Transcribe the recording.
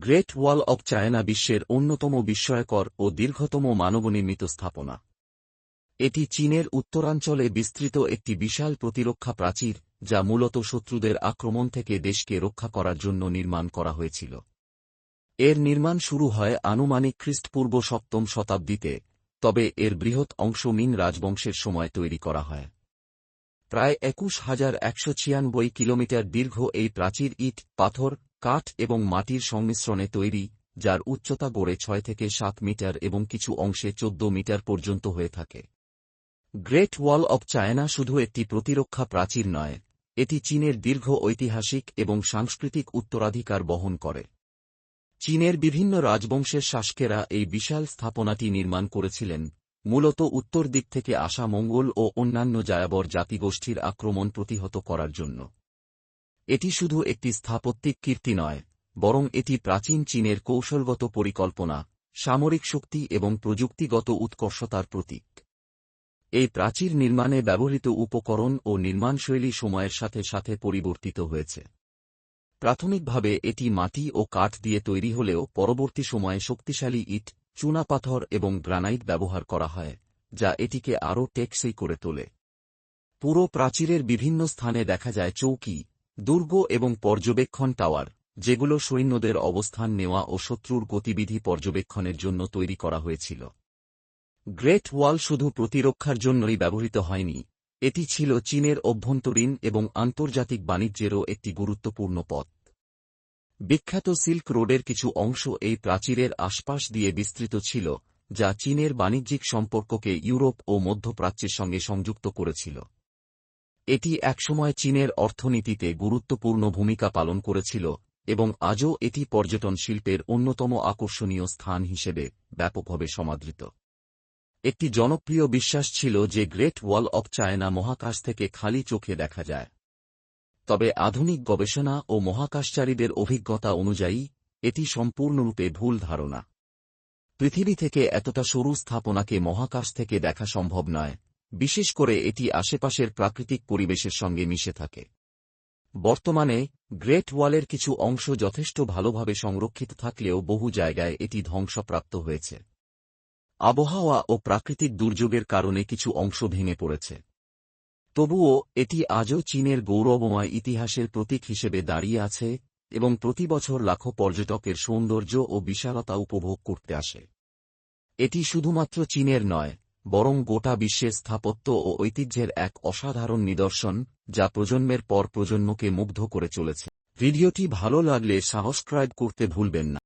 Great wall of China বিশ্বের অন্যতম বিস্ময়কর ও দীর্ঘতম মানবনির্মিত স্থাপনা। এটি চীনের উত্তরাঞ্চলে বিস্তৃত একটি বিশাল প্রতিরক্ষা প্রাচীর, যা মূলত শত্রুদের আক্রমণ থেকে দেশকে রক্ষা করার জন্য নির্মাণ করা হয়েছিল। এর নির্মাণ শুরু হয় আনুমানিক খ্রিস্টপূর্ব সপ্তম শতাব্দীতে, তবে এর বৃহৎ অংশ মিন রাজবংশের সময় তৈরি করা হয়। প্রায় একুশ হাজার একশো ছিয়ানব্বই কিলোমিটার দীর্ঘ এই প্রাচীর ইট, পাথর কাঠ এবং মাটির সংমিশ্রণে তৈরি, যার উচ্চতা গড়ে ছয় থেকে সাত মিটার এবং কিছু অংশে চোদ্দ মিটার পর্যন্ত হয়ে থাকে। গ্রেট ওয়াল অব চায়না শুধু একটি প্রতিরক্ষা প্রাচীর নয়, এটি চীনের দীর্ঘ ঐতিহাসিক এবং সাংস্কৃতিক উত্তরাধিকার বহন করে। চীনের বিভিন্ন রাজবংশের শাসকেরা এই বিশাল স্থাপনাটি নির্মাণ করেছিলেন, মূলত উত্তর দিক থেকে আসা মঙ্গল ও অন্যান্য জায়াবর জাতিগোষ্ঠীর আক্রমণ প্রতিহত করার জন্য। এটি শুধু একটি স্থাপত্যিক কীর্তি নয়, বরং এটি প্রাচীন চীনের কৌশলগত পরিকল্পনা, সামরিক শক্তি এবং প্রযুক্তিগত উৎকর্ষতার প্রতীক। এই প্রাচীর নির্মাণে ব্যবহৃত উপকরণ ও নির্মাণশৈলী সময়ের সাথে সাথে পরিবর্তিত হয়েছে। প্রাথমিকভাবে এটি মাটি ও কাঠ দিয়ে তৈরি হলেও পরবর্তী সময়ে শক্তিশালী ইট, চুনাপাথর এবং গ্রানাইট ব্যবহার করা হয়, যা এটিকে আরও টেকসই করে তোলে। পুরো প্রাচীরের বিভিন্ন স্থানে দেখা যায় চৌকি দুর্গ এবং পর্যবেক্ষণ টাওয়ার, যেগুলো সৈন্যদের অবস্থান নেওয়া ও শত্রুর গতিবিধি পর্যবেক্ষণের জন্য তৈরি করা হয়েছিল। গ্রেট ওয়াল শুধু প্রতিরক্ষার জন্যই ব্যবহৃত হয়নি, এটি ছিল চীনের অভ্যন্তরীণ এবং আন্তর্জাতিক বাণিজ্যেরও একটি গুরুত্বপূর্ণ পথ। বিখ্যাত সিল্ক রোডের কিছু অংশ এই প্রাচীরের আশপাশ দিয়ে বিস্তৃত ছিল, যা চীনের বাণিজ্যিক সম্পর্ককে ইউরোপ ও মধ্যপ্রাচ্যের সঙ্গে সংযুক্ত করেছিল। এটি একসময় চীনের অর্থনীতিতে গুরুত্বপূর্ণ ভূমিকা পালন করেছিল, এবং আজও এটি পর্যটন শিল্পের অন্যতম আকর্ষণীয় স্থান হিসেবে ব্যাপকভাবে সমাদৃত। একটি জনপ্রিয় বিশ্বাস ছিল যে গ্রেট ওয়াল অব চায়না মহাকাশ থেকে খালি চোখে দেখা যায়। তবে আধুনিক গবেষণা ও মহাকাশচারীদের অভিজ্ঞতা অনুযায়ী, এটি সম্পূর্ণরূপে ভুল ধারণা। পৃথিবী থেকে এতটা সরু স্থাপনাকে মহাকাশ থেকে দেখা সম্ভব নয় বিশেষ করে এটি আশেপাশের প্রাকৃতিক পরিবেশের সঙ্গে মিশে থাকে। বর্তমানে, গ্রেট ওয়ালের কিছু অংশ যথেষ্ট ভালোভাবে সংরক্ষিত থাকলেও বহু জায়গায় এটি ধ্বংসপ্রাপ্ত হয়েছে। আবহাওয়া ও প্রাকৃতিক দুর্যোগের কারণে কিছু অংশ ভেঙে পড়েছে। তবুও, এটি আজও চীনের গৌরবময় ইতিহাসের প্রতীক হিসেবে দাঁড়িয়ে আছে এবং প্রতি বছর লাখো পর্যটকের সৌন্দর্য ও বিশালতা উপভোগ করতে আসে। এটি শুধুমাত্র চীনের নয় বরং গোটা বিশ্বের স্থাপত্য ও ঐতিহ্যের এক অসাধারণ নিদর্শন, যা প্রজন্মের পর প্রজন্মকে মুগ্ধ করে চলেছে। ভিডিওটি ভালো লাগলে সাবস্ক্রাইব করতে ভুলবেন না।